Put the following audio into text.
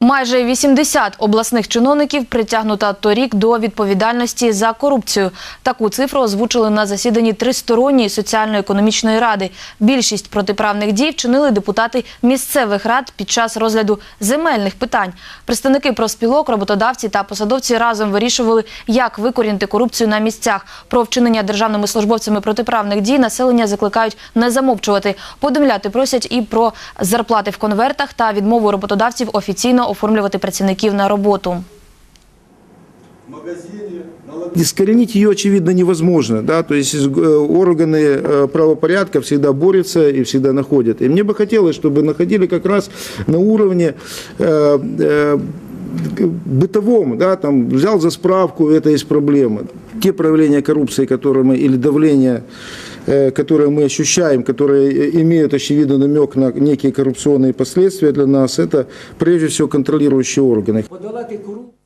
Майже 80 обласних чиновників притягнуто торік до відповідальності за корупцію. Таку цифру озвучили на засіданні тристоронньої соціально-економічної ради. Більшість протиправних дій вчинили депутати місцевих рад під час розгляду земельних питань. Представники профспілок, роботодавці та посадовці разом вирішували, як викорінити корупцію на місцях. Про вчинення державними службовцями протиправних дій населення закликають не замовчувати. Повідомляти просять і про зарплати в конвертах та відмову роботодавців офіційно оформлювати працівників на роботу. Искоренить ее, очевидно, невозможно. Да? То есть органы правопорядка всегда борются и всегда находят. И мне бы хотелось, чтобы находили как раз на уровне э, э, бытовом, да, там взял за справку, это есть проблема. Те проявления коррупции, которые мы, или давления, э, которые мы ощущаем, которые имеют, очевидно, намек на некие коррупционные последствия для нас, это прежде всего контролирующие органы. подолати корупцію.